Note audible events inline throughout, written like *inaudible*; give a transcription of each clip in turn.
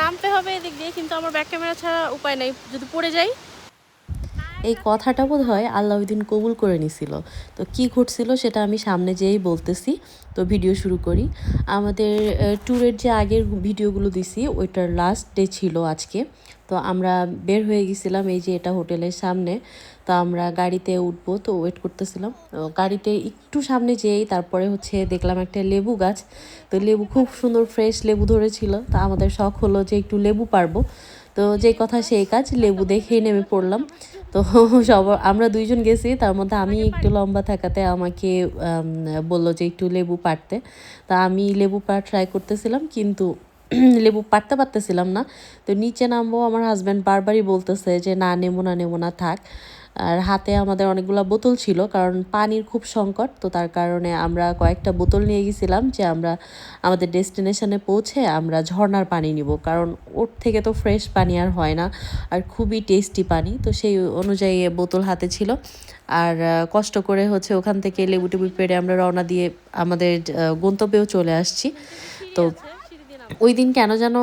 নামতে হবে এদিক দিয়ে কিন্তু আমার ব্যাক ক্যামেরা ছাড়া উপায় নেই। যদি পড়ে যাই এই কথাটা বোধ হয় আল্লাহ ওই কবুল করে নিছিল। তো কি ঘটছিল সেটা আমি সামনে যেয়েই বলতেছি। তো ভিডিও শুরু করি। আমাদের ট্যুরের যে আগের ভিডিওগুলো দিছি, ওইটার লাস্ট ডে ছিল আজকে। তো আমরা বের হয়ে গেছিলাম এই যে এটা হোটেলের সামনে। তো আমরা গাড়িতে উঠবো, তো ওয়েট করতেছিলাম। গাড়িতে একটু সামনে যেয়েই তারপরে হচ্ছে দেখলাম একটা লেবু গাছ। তো লেবু খুব সুন্দর ফ্রেশ লেবু ধরেছিল। তো আমাদের শখ হলো যে একটু লেবু পারব। তো যে কথা সেই কাজ, লেবু দেখেই নেমে পড়লাম। তো *laughs* সব আমরা দুইজন গেছি তার মধ্যে আমি একটু লম্বা থাকাতে আমাকে বলল যে একটু লেবু পাড়তে। তা আমি লেবু পাড় ট্রাই করতেছিলাম কিন্তু *clears throat* লেবু পাড়তে পারতেছিলাম না। তো নিচে নামবো আমার হাজব্যান্ড বারবারই বলতেছে যে না নেব না নেব না থাক। আর হাতে আমাদের অনেকগুলো বোতল ছিল, কারণ পানির খুব সংকট, তো তার কারণে আমরা কয়েকটা বোতল নিয়ে গেছিলাম যে আমরা, আমাদের ডেস্টিনেশনে পৌঁছে আমরা ঝর্ণার পানি নিব, কারণ ওর থেকে তো ফ্রেশ পানি আর হয় না, আর খুবই টেস্টি পানি, তো সেই অনুযায়ী বোতল হাতে ছিল আর কষ্ট করে হচ্ছে ওখান থেকে লেবু টেবু পেড়ে আমরা রওনা দিয়ে আমাদের গন্তব্যেও চলে আসছি তো। ওই দিন কেন যেন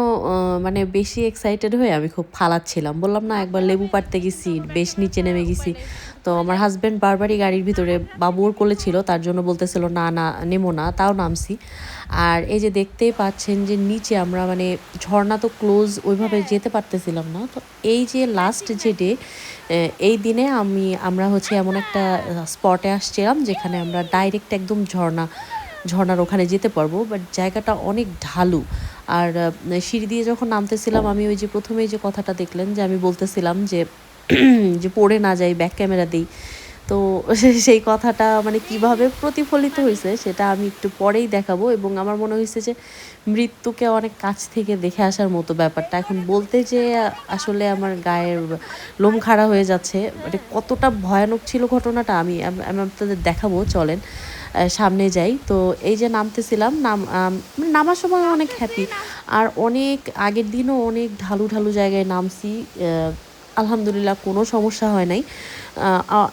মানে বেশি এক্সাইটেড হয়ে আমি খুব ফালাচ্ছিলাম। বললাম, না, একবার লেবু পাড়তে গেছি, বেশ নিচে নেমে গেছি। তো আমার হাজব্যান্ড বারবারই গাড়ির ভিতরে বাবুর কোলে ছিল, তার জন্য বলতেছিল, না না, নেমো না, তাও নামছি। আর এই যে দেখতেই পাচ্ছেন যে নিচে আমরা মানে ঝর্ণা তো ক্লোজ ওইভাবে যেতে পারতেছিলাম না। তো এই যে লাস্ট যে ডে এই দিনে আমি, আমরা হচ্ছে এমন একটা স্পটে আসছিলাম, যেখানে আমরা ডাইরেক্ট একদম ঝর্ণা ঝর্ণার ওখানে যেতে পারব বাট জায়গাটা অনেক ঢালু। আর সিঁড়ি দিয়ে যখন নামতেছিলাম, আমি ওই যে প্রথমেই যে কথাটা দেখলেন যে আমি বলতেছিলাম যে যে পড়ে না যাই ব্যাক ক্যামেরা দিই। তো সেই কথাটা মানে কীভাবে প্রতিফলিত হয়েছে সেটা আমি একটু পরেই দেখাবো। এবং আমার মনে হয়েছে যে মৃত্যুকে অনেক কাছ থেকে দেখে আসার মতো ব্যাপারটা। এখন বলতে যে আসলে আমার গায়ের লোম খাড়া হয়ে যাচ্ছে মানে কতটা ভয়ানক ছিল ঘটনাটা আমি আমি আপনাদের দেখাবো, চলেন। সামনে যাই। তো এই যে নামতেছিলাম, নাম মানে নামার সময় অনেক হ্যাপি আর অনেক আগের দিনও অনেক ঢালু ঢালু জায়গায় নামছি। আলহামদুলিল্লাহ কোনো সমস্যা হয় নাই।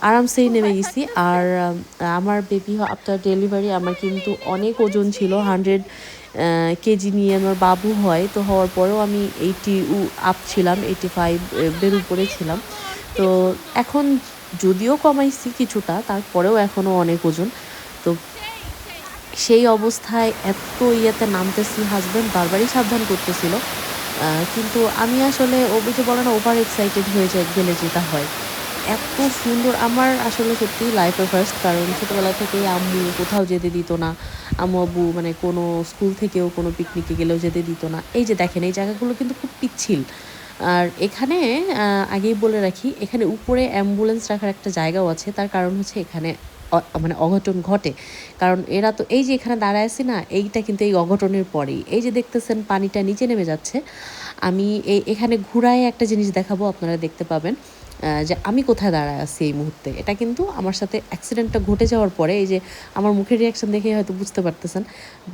আরামসেই নেমে গেছি। আর আমার বেবি আফটার ডেলিভারি আমার কিন্তু অনেক ওজন ছিল হান্ড্রেড কেজি নিয়ে আমার বাবু হয়। তো হওয়ার পরেও আমি এইটি আপ ছিলাম এইটি ফাইভ বের উপরে ছিলাম। তো এখন যদিও কমাইছি কিছুটা, তারপরেও এখনও অনেক ওজন। তো সেই অবস্থায় এত ইয়েতে নামতেছি হাজব্যান্ড বারবারই সাবধান করতেছিল। কিন্তু আমি আসলে ওই যে বলে না ওভার এক্সাইটেড হয়ে যায় গেলে যেটা হয়। এত সুন্দর, আমার আসলে সত্যি লাইফে ফার্স্ট কারণ ছোটোবেলা থেকেই আম্মু কোথাও যেতে দিত না। আম্মু আব্বু মানে কোনো স্কুল থেকেও, কোনো পিকনিকে গেলেও যেতে দিত না। এই যে দেখেন, এই জায়গাগুলো কিন্তু খুব পিচ্ছিল। আর এখানে আগেই বলে রাখি, এখানে উপরে অ্যাম্বুলেন্স রাখার একটা জায়গাও আছে। তার কারণ হচ্ছে এখানে মানে অঘটন ঘটে। কারণ এরা তো এই যে এখানে দাঁড়ায় আছি না, এইটা কিন্তু এই অঘটনের পরেই। এই যে দেখতেছেন পানিটা নিচে নেমে যাচ্ছে। আমি এই এখানে ঘুরায় একটা জিনিস দেখাবো, আপনারা দেখতে পাবেন। যে আমি কোথায় দাঁড়ায় আছি এই মুহূর্তে। এটা কিন্তু আমার সাথে অ্যাক্সিডেন্টটা ঘটে যাওয়ার পরে, এই যে আমার মুখের রিয়াকশন দেখে হয়তো বুঝতে পারতেছেন।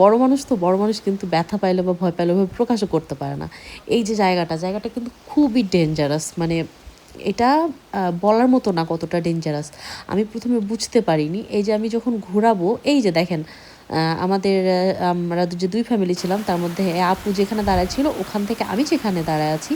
বড় মানুষ তো, বড় মানুষ কিন্তু ব্যথা পাইলে বা ভয় পাইলে প্রকাশও করতে পারে না। এই যে জায়গাটা জায়গাটা কিন্তু খুবই ডেঞ্জারাস মানে এটা বলার মতো না কতটা ডেঞ্জারাস আমি প্রথমে বুঝতে পারিনি। এই যে আমি যখন ঘোরাবো, এই যে দেখেন আমাদের আমরা যে দুই ফ্যামিলি ছিলাম, তার মধ্যে আপু যেখানে দাঁড়ায় ছিল, ওখান থেকে আমি যেখানে দাঁড়ায় আছি,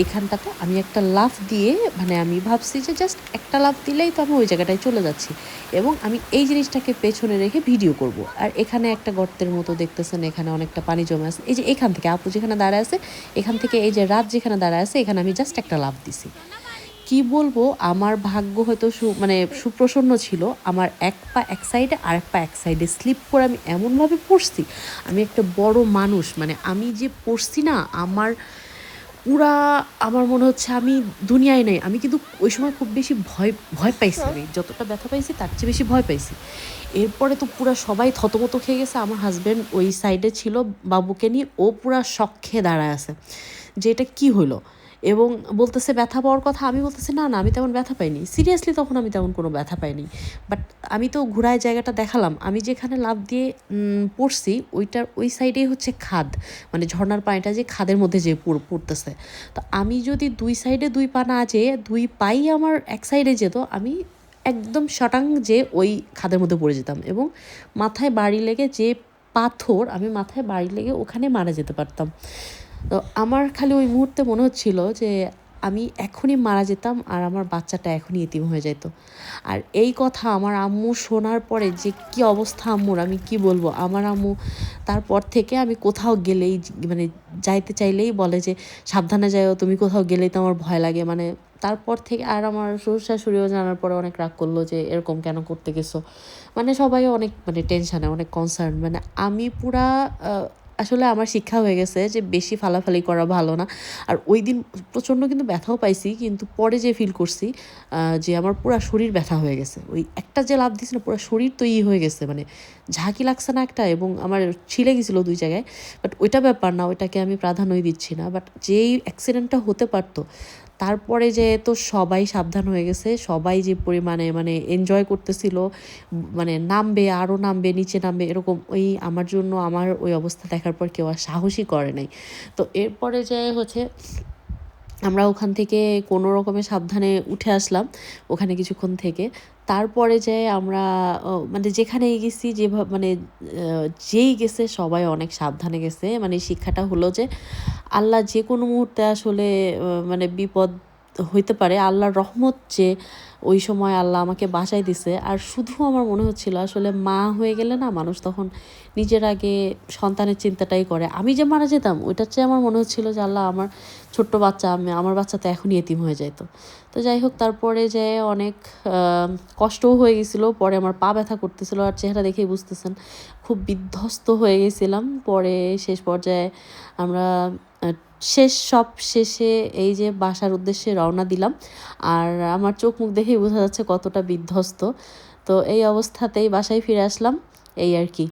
এইখানটাতে আমি একটা লাফ দিয়ে মানে আমি ভাবছি যে জাস্ট একটা লাফ দিলেই তো আমি ওই জায়গাটায় চলে যাচ্ছি। এবং আমি এই জিনিসটাকে পেছনে রেখে ভিডিও করব। আর এখানে একটা গর্তের মতো দেখতেছেন, এখানে অনেকটা পানি জমে আছে। এই যে এখান থেকে, আপু যেখানে দাঁড়ায় আছে, এখান থেকে এই যে রাত যেখানে দাঁড়ায় আছে, এখানে আমি জাস্ট একটা লাফ দিছি। কি বলব, আমার ভাগ্য হয়তো সু মানে সুপ্রসন্ন ছিল। আমার এক পা এক সাইডে আর এক পা এক সাইডে স্লিপ করে আমি এমনভাবে পড়ছি। আমি একটা বড় মানুষ মানে আমি যে পড়ছি না, আমার পুরা, আমার মনে হচ্ছে আমি দুনিয়ায় নেই। আমি কিন্তু ওই সময় খুব বেশি ভয় ভয় পাইছি আমি। যতটা ব্যথা পাইছি, তার চেয়ে বেশি ভয় পাইছি। এরপরে তো পুরা সবাই থতমত খেয়ে গেছে। আমার হাজব্যান্ড ওই সাইডে ছিল, বাবুকে নিয়ে। ও পুরা শখ খেয়ে দাঁড়ায় আছে। যে এটা কী হলো? এবং বলতেছে ব্যথা পাওয়ার কথা, আমি বলতেছি, না না, আমি তেমন ব্যথা পাইনি। সিরিয়াসলি তখন আমি তেমন কোনো ব্যথা পাইনি। বাট আমি তো ঘোরায় জায়গাটা দেখালাম। আমি যেখানে লাভ দিয়ে পড়ছি, ওইটার, ওই সাইডেই হচ্ছে খাদ। মানে ঝর্ণার পানিটা যে খাদের মধ্যে যে পড়- পড়তেছে। তো আমি যদি দুই সাইডে দুই পা না যেয়ে দুই পাই আমার এক সাইডে যেত, আমি একদম শটাং যে ওই খাদের মধ্যে পড়ে যেতাম। এবং মাথায় বাড়ি লেগে যে পাথর, আমি মাথায় বাড়ি লেগে ওখানে মারা যেতে পারতাম। তো আমার খালি ওই মুহূর্তে মনে হচ্ছিল যে আমি এখনই মারা যেতাম আর আমার বাচ্চাটা এখনই এতিম হয়ে যেত আর এই কথা আমার আম্মু শোনার পরে যে কি অবস্থা আম্মুর, আমি কি বলব? আমার আম্মু তারপর থেকে আমি কোথাও গেলেই মানে যাইতে চাইলেই বলে যে, সাবধানে যাও তুমি কোথাও গেলেই তো আমার ভয় লাগে। মানে তারপর থেকে আর আমার শ্বশুর শাশুড়িও জানার পরে অনেক রাগ করল যে, এরকম কেন করতে গেছো? মানে সবাই অনেক মানে টেনশানে অনেক কনসার্ন মানে আমি পুরা আসলে আমার শিক্ষা হয়ে গেছে যে বেশি ফালাফালি করা ভালো না। আর ওই দিন প্রচণ্ড কিন্তু ব্যথাও পাইছি, কিন্তু পরে যে ফিল করছি যে আমার পুরো শরীর ব্যথা হয়ে গেছে। ওই একটা যে লাভ দিয়েছিল না পুরো শরীর তো ই হয়ে গেছে মানে ঝাঁকি লাগছে না একটা এবং আমার ছিলে গেছিল দুই জায়গায়। বাট ওইটা ব্যাপার না, ওইটাকে আমি প্রাধান্যই দিচ্ছি না। বাট যেই অ্যাক্সিডেন্টটা হতে পারতো তারপরে যে তো সবাই সাবধান হয়ে গেছে, সবাই যে পরিমাণে মানে এনজয় করতেছিল মানে নামবে আরও নামবে, নিচে নামবে, এরকম ওই আমার জন্য, আমার ওই অবস্থা দেখার পর কেউ আর সাহসই করে নাই। তো এরপরে যে হচ্ছে আমরা ওখান থেকে কোনো রকমে সাবধানে উঠে আসলাম, ওখানে কিছুক্ষণ থেকে। তারপরে যে আমরা মানে যেখানেই গেছি যেভাবে মানে যেই গেছে সবাই অনেক সাবধানে গেছে। মানে শিক্ষাটা হলো যে, আল্লাহ যে কোনো মুহূর্তে আসলে মানে বিপদ হইতে পারে, আল্লাহর রহমত যে ওই সময় আল্লাহ আমাকে বাঁচাই দিছে। আর শুধু আমার মনে হচ্ছিল আসলে মা হয়ে গেলে না মানুষ তখন নিজের আগে সন্তানের চিন্তাটাই করে। আমি যে মারা যেতাম, ওইটার চেয়ে আমার মনে হচ্ছিল যে আল্লাহ আমার ছোট্ট বাচ্চা, আমি আমার বাচ্চা তো এখনই এতিম হয়ে যেত তো যাই হোক, তারপরে যে অনেক কষ্টও হয়ে গেছিল, পরে আমার পা ব্যথা করতেছিল, আর চেহারা দেখেই বুঝতেছেন। খুব বিধ্বস্ত হয়ে গেছিলাম। পরে শেষ পর্যায়ে আমরা শেষ, সব শেষে এই যে বাসার উদ্দেশ্যে রওনা দিলাম। আর আমার চোখ মুখ দেখেই বোঝা যাচ্ছে কতটা বিধ্বস্ত। তো এই অবস্থাতেই বাসায় ফিরে আসলাম, এই আর কি।